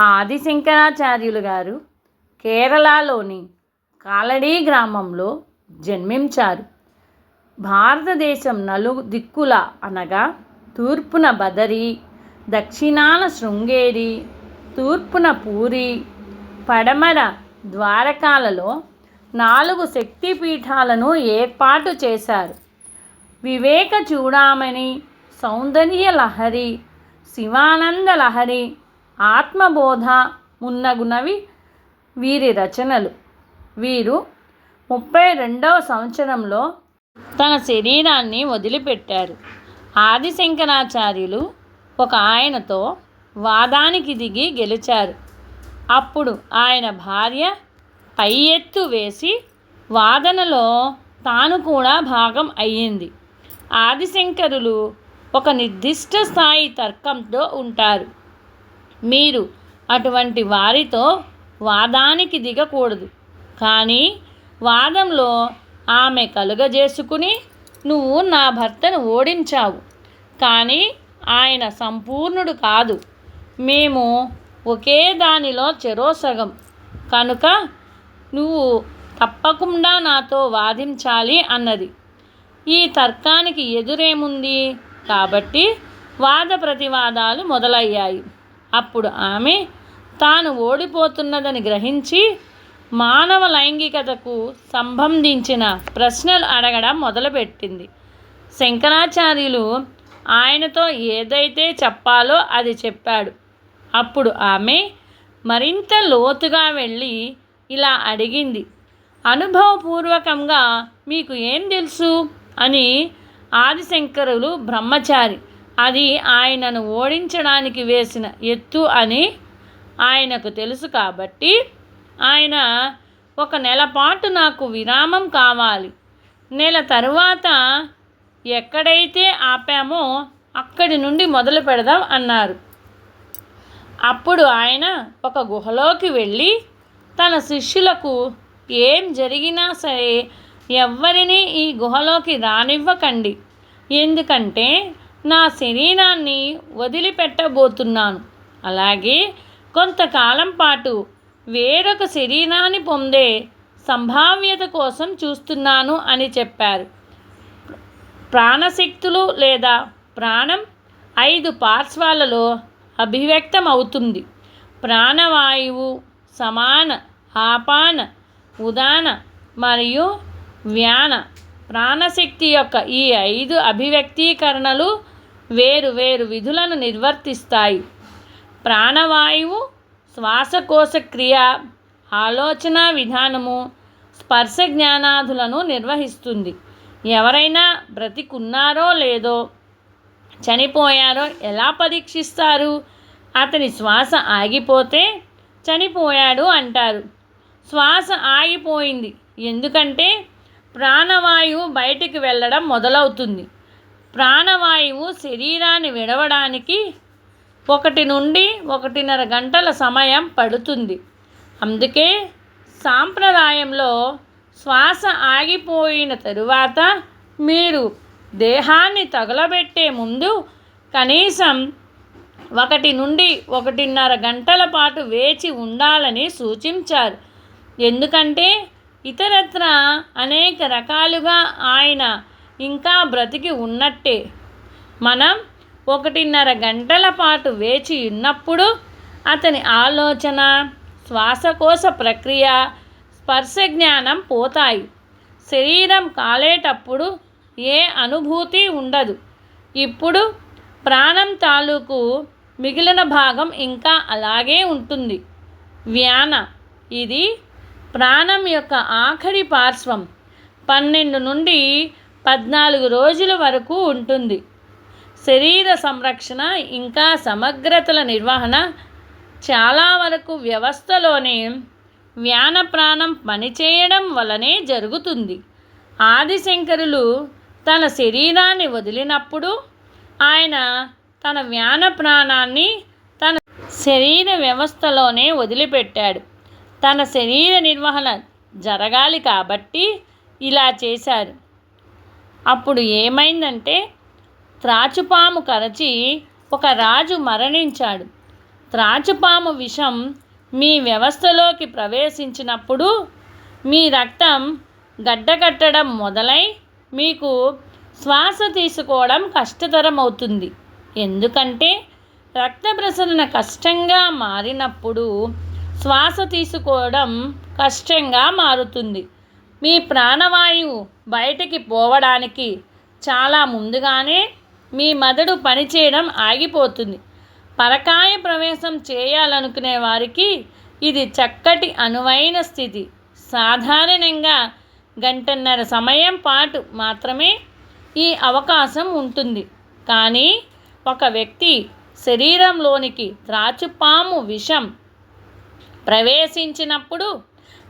ఆదిశంకరాచార్యులు గారు కేరళలోని కాలడీ గ్రామంలో జన్మించారు. భారతదేశం నలు దిక్కుల అనగా తూర్పున బదరి దక్షిణాన శృంగేరి తూర్పున పూరి పడమర ద్వారకాలలో నాలుగు శక్తిపీఠాలను ఏర్పాటు చేశారు. వివేక చూడామణి సౌందర్య లహరి శివానంద లహరి ఆత్మబోధ మున్నగునవి వీరి రచనలు. వీరు ముప్పై రెండవ సంవత్సరంలో తన శరీరాన్ని వదిలిపెట్టారు. ఆదిశంకరాచార్యులు ఒక ఆయనతో వాదానికి దిగి గెలిచారు. అప్పుడు ఆయన భార్య పై ఎత్తు వేసి వాదనలో తాను కూడా భాగం అయ్యింది. ఆదిశంకరులు ఒక నిర్దిష్ట స్థాయి తర్కంతో ఉంటారు. మీరు అటువంటి వారితో వాదానికి దిగకూడదు. కానీ వాదంలో ఆమె కలుగజేసుకుని నువ్వు నా భర్తను ఓడించావు. కానీ ఆయన సంపూర్ణుడు కాదు. మేము ఒకే దానిలో చెరోసగం కనుక నువ్వు తప్పకుండా నాతో వాదించాలి అన్నది. ఈ తర్కానికి ఎదురేముంది? కాబట్టి వాద ప్రతివాదాలు మొదలయ్యాయి. అప్పుడు ఆమె తాను ఓడిపోతున్నదని గ్రహించి మానవ లైంగికతకు సంబంధించిన ప్రశ్నలు అడగడం మొదలుపెట్టింది. శంకరాచార్యులు ఆయనతో ఏదైతే చెప్పాలో అది చెప్పాడు. అప్పుడు ఆమె మరింత లోతుగా వెళ్ళి ఇలా అడిగింది. అనుభవపూర్వకంగా మీకు ఏం తెలుసు? అని ఆదిశంకరులు బ్రహ్మచారి అది ఆయనను ఓడించడానికి వేసిన ఎత్తు అని ఆయనకు తెలుసు కాబట్టి ఆయన ఒక నెల పాటు నాకు విరామం కావాలి. నెల తరువాత ఎక్కడైతే ఆపామో అక్కడి నుండి మొదలు పెడదాం అన్నారు. అప్పుడు ఆయన ఒక గుహలోకి వెళ్ళి తన శిష్యులకు ఏం జరిగినా సరే ఎవ్వరినీ ఈ గుహలోకి రానివ్వకండి. ఎందుకంటే నా శరీరాన్ని వదిలిపెట్టబోతున్నాను. అలాగే కొంతకాలం పాటు వేరొక శరీరాన్ని పొందే సంభావ్యత కోసం చూస్తున్నాను అని చెప్పారు. ప్రాణశక్తులు లేదా ప్రాణం ఐదు పార్శ్వాలలో అభివ్యక్తం అవుతుంది ప్రాణవాయువు సమాన ఆపాన ఉదాన మరియు వ్యాన ప్రాణశక్తి యొక్క ఈ ఐదు అభివ్యక్తీకరణలు వేరు వేరు విధులను నిర్వర్తిస్తాయి. ప్రాణవాయువు శ్వాసకోశ క్రియ ఆలోచన విధానము స్పర్శ జ్ఞానాదులను నిర్వహిస్తుంది. ఎవరైనా బ్రతికున్నారో లేదో చనిపోయారో ఎలా పరీక్షిస్తారు? అతని శ్వాస ఆగిపోతే చనిపోయాడు అంటారు. శ్వాస ఆగిపోయింది. ఎందుకంటే ప్రాణవాయువు బయటికి వెళ్ళడం మొదలవుతుంది. ప్రాణవాయువు శరీరాన్ని విడవడానికి ఒకటి నుండి ఒకటిన్నర గంటల సమయం పడుతుంది. అందుకే సాంప్రదాయంలో శ్వాస ఆగిపోయిన తరువాత మీరు దేహాన్ని తగలబెట్టే ముందు కనీసం ఒకటి నుండి ఒకటిన్నర గంటల పాటు వేచి ఉండాలని సూచించారు. ఎందుకంటే ఇతరత్ర అనేక రకాలుగా ఆయన ఇంకా బ్రతికి ఉన్నట్టే. మనం ఒకటిన్నర గంటల పాటు వేచి ఉన్నప్పుడు అతని ఆలోచన శ్వాసకోశ ప్రక్రియ స్పర్శ జ్ఞానం పోతాయి. శరీరం కాలేటప్పుడు ఏ అనుభూతి ఉండదు. ఇప్పుడు ప్రాణం తాలూకు మిగిలిన భాగం ఇంకా అలాగే ఉంటుంది. వ్యాన ఇది ప్రాణం యొక్క ఆఖరి పార్శ్వం పన్నెండు నుండి పద్నాలుగు రోజుల వరకు ఉంటుంది. శరీర సంరక్షణ ఇంకా సమగ్రతల నిర్వహణ చాలా వరకు వ్యవస్థలోనే వ్యాన ప్రాణం పనిచేయడం వలనే జరుగుతుంది. ఆదిశంకరులు తన శరీరాన్ని వదిలినప్పుడు ఆయన తన వ్యాన ప్రాణాన్ని తన శరీర వ్యవస్థలోనే వదిలిపెట్టాడు. తన శరీర నిర్వహణ జరగాలి కాబట్టి ఇలా చేశారు. అప్పుడు ఏమైందంటే త్రాచుపాము కరచి ఒక రాజు మరణించాడు. త్రాచుపాము విషం మీ వ్యవస్థలోకి ప్రవేశించినప్పుడు మీ రక్తం గడ్డకట్టడం మొదలై మీకు శ్వాస తీసుకోవడం కష్టతరం అవుతుంది ఎందుకంటే రక్త ప్రసరణ కష్టంగా మారినప్పుడు శ్వాస తీసుకోవడం కష్టంగా మారుతుంది. మీ ప్రాణవాయువు బయటికి పోవడానికి చాలా ముందుగానే మీ మెదడు పనిచేయడం ఆగిపోతుంది. పరకాయ ప్రవేశం చేయాలనుకునే వారికి ఇది చక్కటి అనువైన స్థితి. సాధారణంగా గంటన్నర సమయం పాటు మాత్రమే ఈ అవకాశం ఉంటుంది. కానీ ఒక వ్యక్తి శరీరంలోనికి త్రాచుపాము విషం ప్రవేశించినప్పుడు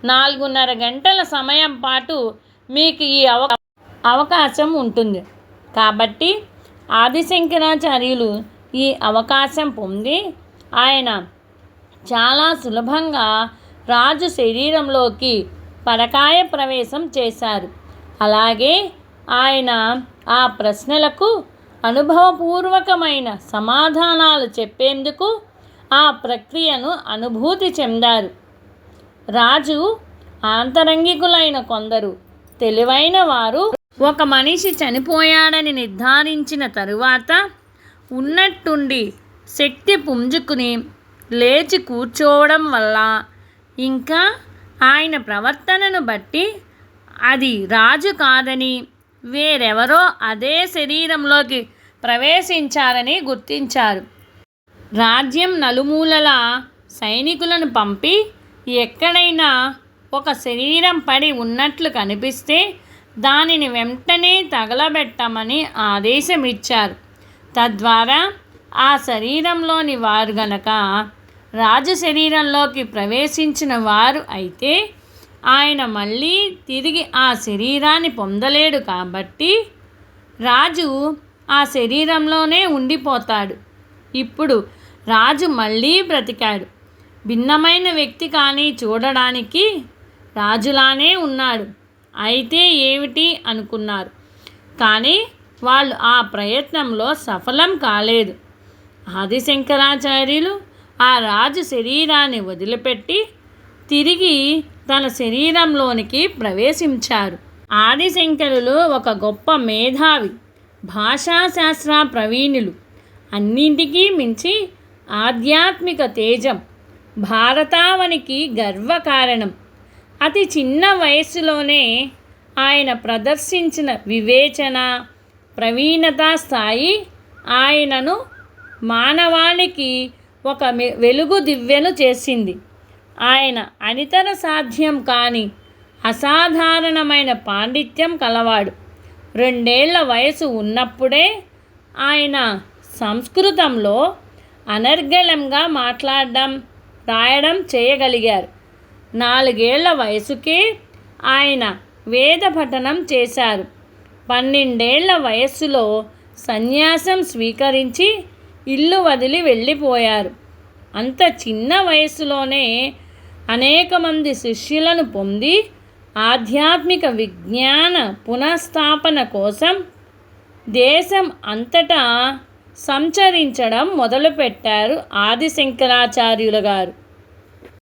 నాలుగున్నర గంటల సమయం పాటు మీకు ఈ అవ అవకాశం ఉంటుంది. కాబట్టి ఆదిశంకరాచార్యులు ఈ అవకాశం పొంది ఆయన చాలా సులభంగా రాజు శరీరంలోకి పరకాయ ప్రవేశం చేశారు. అలాగే ఆయన ఆ ప్రశ్నలకు అనుభవపూర్వకమైన సమాధానాలు చెప్పేందుకు ఆ ప్రక్రియను అనుభూతి చెందారు. రాజు ఆంతరంగికులైన కొందరు తెలివైన వారు ఒక మనిషి చనిపోయాడని నిర్ధారించిన తరువాత ఉన్నట్టుండి శక్తి పుంజుకుని లేచి కూర్చోవడం వల్ల ఇంకా ఆయన ప్రవర్తనను బట్టి అది రాజు కాదని వేరెవరో అదే శరీరంలోకి ప్రవేశించారని గుర్తించారు. రాజ్యం నలుమూలల సైనికులను పంపి ఎక్కడైనా ఒక శరీరం పడి ఉన్నట్లు కనిపిస్తే దానిని వెంటనే తగలబెట్టమని ఆదేశం ఇచ్చారు తద్వారా ఆ శరీరంలోని వారు గనక రాజు శరీరంలోకి ప్రవేశించిన వారు అయితే ఆయన మళ్ళీ తిరిగి ఆ శరీరాన్ని పొందలేడు కాబట్టి రాజు ఆ శరీరంలోనే ఉండిపోతాడు. ఇప్పుడు రాజు మళ్ళీ బ్రతికాడు. భిన్నమైన వ్యక్తి కానీ చూడడానికి రాజులానే ఉన్నాడు. అయితే ఏమిటి అనుకున్నారు? కానీ వాళ్ళు ఆ ప్రయత్నంలో సఫలం కాలేదు. ఆదిశంకరాచార్యులు ఆ రాజు శరీరాన్ని వదిలిపెట్టి తిరిగి తన శరీరంలోనికి ప్రవేశించారు. ఆదిశంకరులు ఒక గొప్ప మేధావి భాషాశాస్త్ర ప్రవీణులు. అన్నింటికీ మించి ఆధ్యాత్మిక తేజం భారతావనికి గర్వకారణం. అతి చిన్న వయస్సులోనే ఆయన ప్రదర్శించిన వివేచన ప్రవీణత స్థాయి ఆయనను మానవాళికి ఒక వెలుగు దివ్యను చేసింది. ఆయన అనితర సాధ్యం కాని అసాధారణమైన పాండిత్యం కలవాడు. రెండేళ్ళ వయసు ఉన్నప్పుడే ఆయన సంస్కృతంలో అనర్గళంగా మాట్లాడడం రాయడం చేయగలిగారు. నాలుగేళ్ళ వయసుకే ఆయన వేద పఠనం చేశారు. పన్నెండేళ్ళ వయస్సులో సన్యాసం స్వీకరించి ఇల్లు వదిలి వెళ్ళిపోయారు. అంత చిన్న వయసులోనే అనేక మంది శిష్యులను పొంది ఆధ్యాత్మిక విజ్ఞాన పునఃస్థాపన కోసం దేశం అంతటా సంచరించడం మొదలుపెట్టారు ఆదిశంకరాచార్యుల గారు.